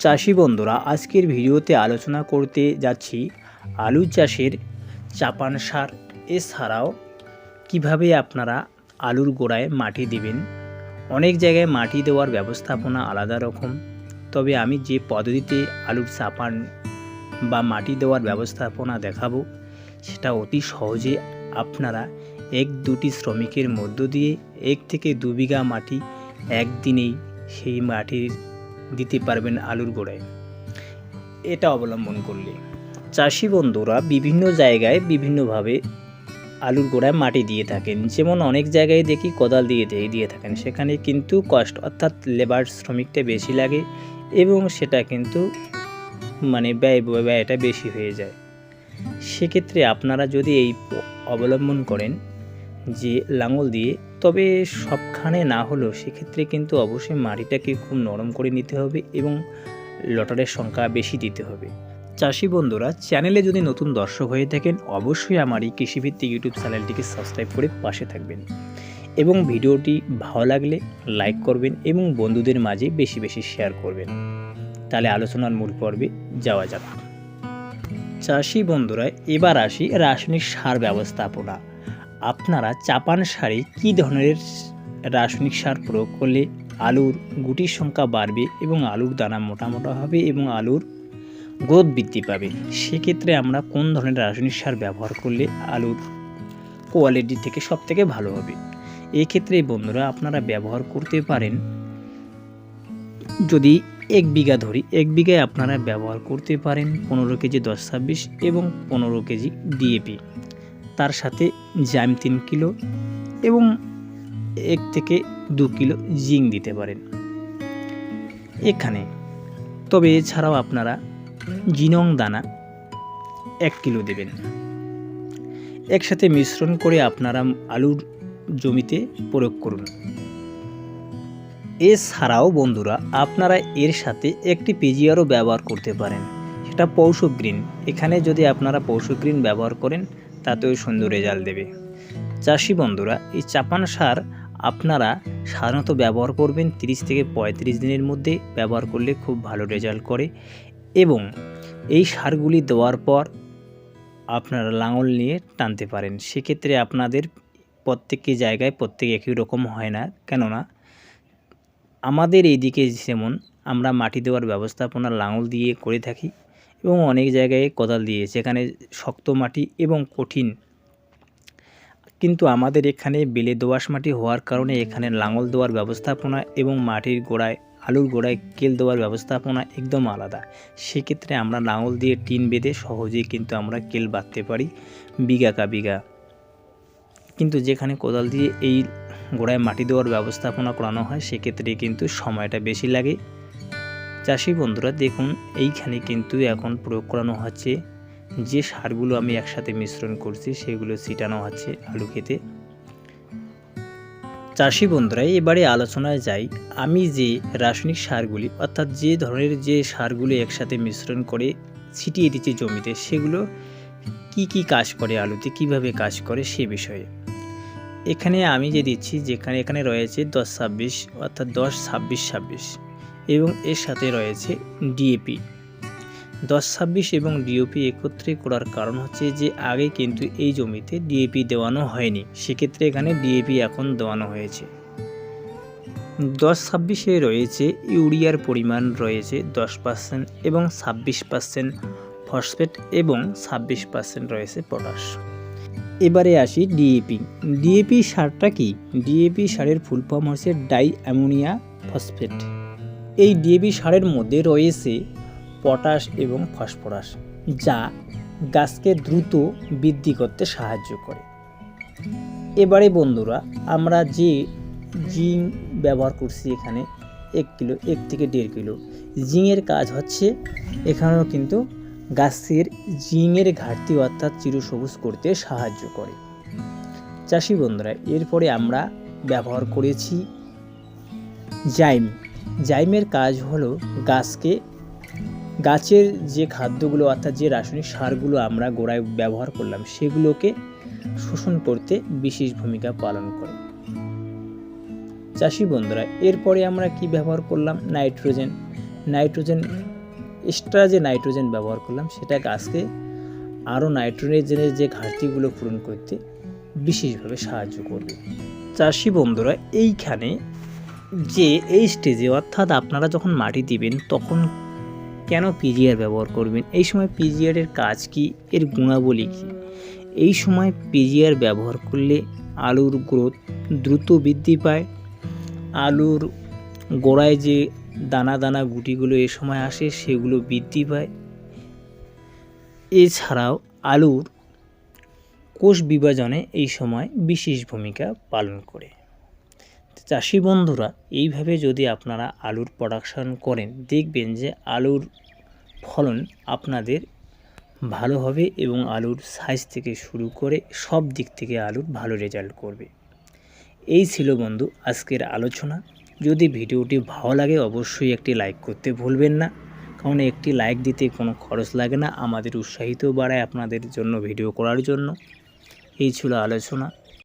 চাষি বন্ধুরা, আজকের ভিডিওতে আলোচনা করতে যাচ্ছি আলু চাষের চাপান সার। এছাড়াও কীভাবে আপনারা আলুর গোড়ায় মাটি দিবেন? অনেক জায়গায় মাটি দেওয়ার ব্যবস্থাপনা আলাদা রকম। তবে আমি যে পদ্ধতিতে আলুর চাপান বা মাটি দেওয়ার ব্যবস্থাপনা দেখাবো, সেটা অতি সহজে আপনারা এক দুটি শ্রমিকের মধ্য দিয়ে এক থেকে দু বিঘা মাটি একদিনেই সেই মাটির দিতে পারবেন আলুর গোড়ায়। এটা অবলম্বন করলে। চাষি বন্ধুরা বিভিন্ন জায়গায় বিভিন্নভাবে আলুর গোড়ায় মাটি দিয়ে থাকেন। যেমন অনেক জায়গায় দেখি কোদাল দিয়ে দিয়ে থাকেন। সেখানে কিন্তু কষ্ট, অর্থাৎ লেবার শ্রমিকটা বেশি লাগে এবং সেটা কিন্তু মানে ব্যয়, ব্যয়টা বেশি হয়ে যায়। সেক্ষেত্রে আপনারা যদি এই অবলম্বন করেন যে লাঙল দিয়ে তবে সবখানে না হলেও সেক্ষেত্রে কিন্তু অবশ্যই মাটিটাকে খুব নরম করে নিতে হবে এবং লটারের সংখ্যা বেশি দিতে হবে। চাষি বন্ধুরা, চ্যানেলে যদি নতুন দর্শক হয়ে থাকেন, অবশ্যই আমার এই কৃষিভিত্তিক ইউটিউব চ্যানেলটিকে সাবস্ক্রাইব করে পাশে থাকবেন এবং ভিডিওটি ভালো লাগলে লাইক করবেন এবং বন্ধুদের মাঝে বেশি বেশি শেয়ার করবেন। তাহলে আলোচনার মূল পর্বে যাওয়া যাক। চাষি বন্ধুরা, এবার আসি রাসায়নিক সার ব্যবস্থাপনা। আপনারা চাপান সারে কী ধরনের রাসায়নিক সার প্রয়োগ করলে আলুর গুটির সংখ্যা বাড়বে এবং আলুর দানা মোটা মোটা হবে এবং আলুর গ্রোথ বৃদ্ধি পাবে? সেক্ষেত্রে আমরা কোন ধরনের রাসায়নিক সার ব্যবহার করলে আলুর কোয়ালিটি থেকে সব থেকে ভালো হবে? এই ক্ষেত্রে বন্ধুরা, আপনারা ব্যবহার করতে পারেন যদি এক বিঘা ধরি, এক বিঘায় আপনারা ব্যবহার করতে পারেন পনেরো কেজি দশ ছাব্বিশ এবং পনেরো কেজি ডিএপি। তার সাথে জাইম তিন কিলো এবং এক থেকে দু কিলো জিং দিতে পারেন। এখানে, তবে এছাড়াও আপনারা জিনং দানা এক কিলো দেবেন। একসাথে মিশ্রণ করে আপনারা আলুর জমিতে প্রয়োগ করুন। এছাড়াও বন্ধুরা, আপনারা এর সাথে একটি পেজিয়ারও ব্যবহার করতে পারেন। সেটা পৌষ গ্রিন। এখানে যদি আপনারা পৌষ গ্রিন ব্যবহার করেন, তাতেও সুন্দর রেজাল্ট দেবে। চাষি বন্ধুরা, এই চাপান সার আপনারা সাধারণত ব্যবহার করবেন 30 থেকে পঁয়ত্রিশ দিনের মধ্যে, ব্যবহার করলে খুব ভালো রেজাল্ট করে। এবং এই সারগুলি দেওয়ার পর আপনারা লাঙল নিয়ে টানতে পারেন। সেক্ষেত্রে আপনাদের প্রত্যেকটি জায়গায় প্রত্যেক একই রকম হয় না। কেননা, আমাদের এইদিকে যেমন আমরা মাটি দেওয়ার ব্যবস্থাপনা লাঙল দিয়ে করে থাকি এবং অনেক জায়গায় কোদাল দিয়ে, যেখানে শক্ত মাটি এবং কঠিন। কিন্তু আমাদের এখানে বেলে দোআঁশ মাটি হওয়ার কারণে এখানে লাঙল দেওয়ার ব্যবস্থাপনা এবং মাটির গোড়ায়, আলুর গোড়ায় কেল দেওয়ার ব্যবস্থাপনা একদম আলাদা। সেক্ষেত্রে আমরা লাঙল দিয়ে টিন বেঁধে সহজেই কিন্তু আমরা কেল বাঁধতে পারি বিঘা কা বিঘা। কিন্তু যেখানে কোদাল দিয়ে এই গোড়ায় মাটি দেওয়ার ব্যবস্থাপনা করানো হয়, সেক্ষেত্রে কিন্তু সময়টা বেশি লাগে। চাষি বন্ধুরা, দেখুন, এইখানে কিন্তু এখন প্রয়োগ করানো হচ্ছে। যে সারগুলো আমি একসাথে মিশ্রণ করছি, সেগুলো ছিটানো হচ্ছে আলু খেতে চাষি বন্ধুরা, এবারে আলোচনায় যাই। আমি যে রাসায়নিক সারগুলি, অর্থাৎ যে ধরনের যে সারগুলো একসাথে মিশ্রণ করে ছিটিয়ে দিচ্ছি জমিতে, সেগুলো কি কি কাজ করে আলুতে, কীভাবে কাজ করে, সে বিষয়ে। এখানে আমি যে দিচ্ছি, যেখানে, এখানে রয়েছে দশ ছাব্বিশ, অর্থাৎ দশ ছাব্বিশ ছাব্বিশ। এবং এর সাথে রয়েছে ডিএপি দশ, ছাব্বিশ এবং ডিওপি একত্রে করার কারণ হচ্ছে যে আগে কিন্তু এই জমিতে ডিএপি দেওয়ানো হয়নি। সেক্ষেত্রে এখানে ডিএপি এখন দেওয়ানো হয়েছে। দশ, ছাব্বিশে রয়েছে ইউরিয়ার পরিমাণ রয়েছে দশ পার্সেন্ট এবং ছাব্বিশ পার্সেন্ট ফসফেট এবং ছাব্বিশ পার্সেন্ট রয়েছে পটাশ। এবারে আসি ডিএপি ডিএপি সারটা কি? ডিএপি সারের ফুল ফর্ম হচ্ছে ডাই অ্যামোনিয়া ফসফেট। এই ডিএপি সারের মধ্যে রয়েছে পটাশ এবং ফসফরাস, যা গাছকে দ্রুত বৃদ্ধি করতে সাহায্য করে। এবারে বন্ধুরা, আমরা যে জিং ব্যবহার করছি এখানে এক কিলো, এক থেকে দেড় কিলো জিঙের কাজ হচ্ছে এখানেও কিন্তু গাছের জিঙের ঘাটতি অর্থাৎ চিরসবুজ করতে সাহায্য করে। চাষি বন্ধুরা, এরপরে আমরা ব্যবহার করেছি জাইম। জাইমের কাজ হলো গাছকে, গাছের যে খাদ্যগুলো অর্থাৎ যে রাসায়নিক সারগুলো আমরা গোড়ায় ব্যবহার করলাম, সেগুলোকে শোষণ করতে বিশেষ ভূমিকা পালন করে। চাষি বন্ধুরা, এরপরে আমরা কি ব্যবহার করলাম? নাইট্রোজেন। নাইট্রোজেন, এক্সট্রা যে নাইট্রোজেন ব্যবহার করলাম, সেটা গাছকে আরও নাইট্রোজেনের যে ঘাটতিগুলো পূরণ করতে বিশেষভাবে সাহায্য করবে। চাষি বন্ধুরা, এইখানে যে এই স্টেজে অর্থাৎ আপনারা যখন মাটি দিবেন, তখন কেন পিজিআর ব্যবহার করবেন? এই সময় পিজিআরের কাজ কি? এর গুণাবলী কী? এই সময় পিজিআর ব্যবহার করলে আলুর গ্রোথ দ্রুত বৃদ্ধি পায়। আলুর গোড়ায় যে দানা দানা গুটিগুলো এ সময় আসে, সেগুলো বৃদ্ধি পায়। এছাড়াও আলুর কোষ বিভাজনে এই সময় বিশেষ ভূমিকা পালন করে। চাষি বন্ধুরা, এইভাবে যদি আপনারা আলুর প্রোডাকশান করেন, দেখবেন যে আলুর ফলন আপনাদের ভালো হবে এবং আলুর সাইজ থেকে শুরু করে সব দিক থেকে আলুর ভালো রেজাল্ট করবে। এই ছিল বন্ধু আজকের আলোচনা। যদি ভিডিওটি ভালো লাগে, অবশ্যই একটি লাইক করতে ভুলবেন না। কারণ একটি লাইক দিতে কোনো খরচ লাগে না, আমাদের উৎসাহিত বাড়ায় আপনাদের জন্য ভিডিও করার জন্য। এই ছিল আলোচনা।